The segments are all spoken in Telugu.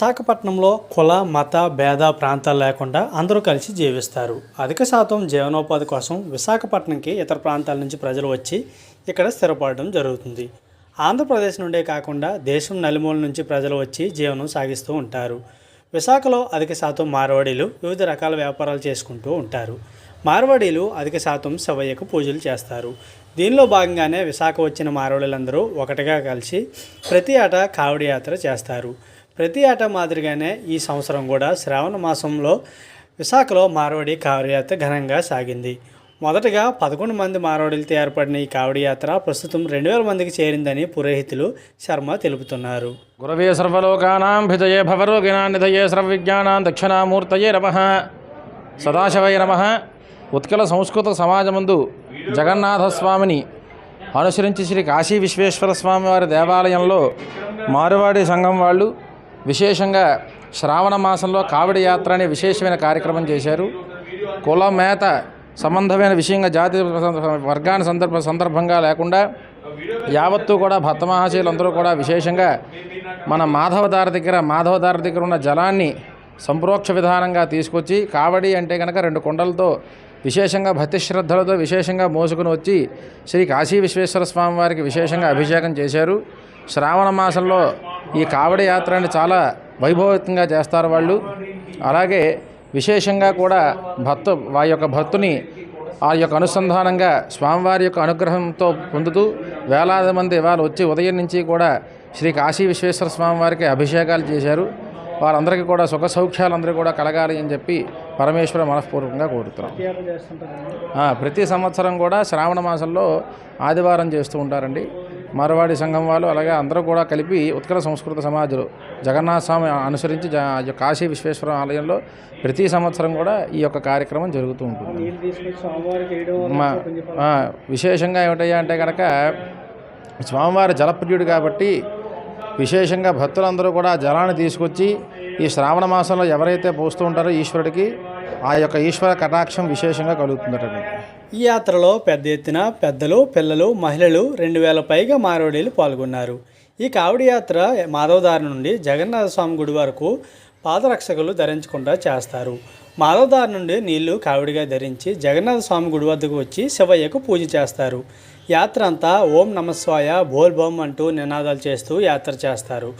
విశాఖపట్నంలో కుల మత భేద ప్రాంతాలు లేకుండా అందరూ కలిసి జీవిస్తారు. అధిక శాతం జీవనోపాధి కోసం విశాఖపట్నంకి ఇతర ప్రాంతాల నుంచి ప్రజలు వచ్చి ఇక్కడ స్థిరపడడం జరుగుతుంది. ఆంధ్రప్రదేశ్ నుండే కాకుండా దేశం నలుమూల నుంచి ప్రజలు వచ్చి జీవనం సాగిస్తూ ఉంటారు. విశాఖలో అధిక శాతం మార్వాడీలు వివిధ రకాల వ్యాపారాలు చేసుకుంటూ ఉంటారు. మార్వాడీలు అధిక శాతం శివయ్యకు పూజలు చేస్తారు. దీనిలో భాగంగానే విశాఖ వచ్చిన మార్వాడీలందరూ ఒకటిగా కలిసి ప్రతి ఏటా కావడి యాత్ర చేస్తారు. ప్రతి ఏటా మాదిరిగానే ఈ సంవత్సరం కూడా శ్రావణ మాసంలో విశాఖలో మార్వాడి కావడియాత్ర ఘనంగా సాగింది. మొదటగా పదకొండు మంది మార్వాడీలతో ఏర్పడిన ఈ కావడియాత్ర ప్రస్తుతం రెండు వేల మందికి చేరిందని పురోహితులు శర్మ తెలుపుతున్నారు. గురవే సర్వలోకానాం భిజయే భవరోగిణాన్నిధయే సర్వవిజ్ఞానాం దక్షిణామూర్తయే నమ. సదాశివయ నమ. ఉత్కల సంస్కృత సమాజమందు జగన్నాథస్వామిని అనుసరించి శ్రీ కాశీ విశ్వేశ్వర స్వామి వారి దేవాలయంలో మారువాడి సంఘం వాళ్ళు విశేషంగా శ్రావణ మాసంలో కావడి యాత్ర అనే విశేషమైన కార్యక్రమం చేశారు. కుల మేత సంబంధమైన విషయంగా జాతి వర్గాన్ని సందర్భ సందర్భంగా లేకుండా యావత్తు కూడా భక్త మహాశీలందరూ కూడా విశేషంగా మన మాధవదారి దగ్గర మాధవదారి దగ్గర ఉన్న జలాన్ని సంప్రోక్ష విధానంగా తీసుకొచ్చి కావడి అంటే కనుక రెండు కొండలతో విశేషంగా భక్తి శ్రద్ధలతో విశేషంగా మోసుకుని వచ్చి శ్రీ కాశీ విశ్వేశ్వర స్వామి వారికి విశేషంగా అభిషేకం చేశారు. శ్రావణ మాసంలో ఈ కావడి యాత్రని చాలా వైభవంగా చేస్తారు వాళ్ళు. అలాగే విశేషంగా కూడా భక్తు వారి యొక్క భక్తుని ఆ యొక్క అనుసంధానంగా స్వామివారి యొక్క అనుగ్రహంతో పొందుతూ వేలాది మంది ఇవాళ వచ్చి ఉదయం నుంచి కూడా శ్రీ కాశీ విశ్వేశ్వర స్వామి వారికి అభిషేకాలు చేశారు. వారందరికీ కూడా సుఖ సౌఖ్యాలందరూ కూడా కలగాలి అని చెప్పి పరమేశ్వర మనస్పూర్వకంగా కోరుతున్నాం. ప్రతి సంవత్సరం కూడా శ్రావణ మాసంలో ఆదివారం చేస్తూ ఉంటారండి. మరవాడి సంఘం వాళ్ళు అలాగే అందరూ కూడా కలిపి ఉత్కల సంస్కృత సమాజులు జగన్నాథ స్వామి అనుసరించి కాశీ విశ్వేశ్వర ఆలయంలో ప్రతి సంవత్సరం కూడా ఈ యొక్క కార్యక్రమం జరుగుతూ ఉంటుంది. విశేషంగా ఏమిటయ్యా అంటే కనుక స్వామివారి జలప్రియుడు కాబట్టి విశేషంగా భక్తులందరూ కూడా జలాన్ని తీసుకొచ్చి ఈ శ్రావణ మాసంలో ఎవరైతే పోస్తూ ఉంటారో ఈశ్వరుడికి ఆ యొక్క ఈశ్వర కటాక్షం విశేషంగా కలుగుతుందటండి ఈ యాత్రలో పెద్ద ఎత్తున పెద్దలు పిల్లలు మహిళలు రెండు వేల పైగా మారోడీలు పాల్గొన్నారు. ఈ కావడి యాత్ర మాధవదారి నుండి జగన్నాథ స్వామి గుడి వరకు పాదరక్షకులు ధరించకుండా చేస్తారు. మాధవదారి నుండి నీళ్ళు కావిడిగా ధరించి జగన్నాథ స్వామి గుడి వద్దకు వచ్చి శివయ్యకు పూజ చేస్తారు. యాత్ర అంతా ఓం నమస్వాయ బోల్బోమ్ అంటూ నినాదాలు చేస్తూ యాత్ర చేస్తారు.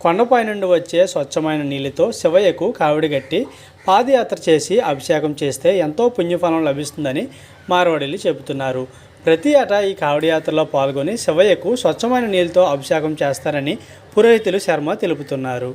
కొండపై నుండి వచ్చే స్వచ్ఛమైన నీళ్ళతో శివయ్యకు కావిడి కట్టి పాదయాత్ర చేసి అభిషేకం చేస్తే ఎంతో పుణ్యఫలం లభిస్తుందని మార్వాడీలు చెబుతున్నారు. ప్రతి ఏటా ఈ కావిడియాత్రలో పాల్గొని శివయ్యకు స్వచ్ఛమైన నీళ్ళతో అభిషేకం చేస్తారని పురోహితులు శర్మ తెలుపుతున్నారు.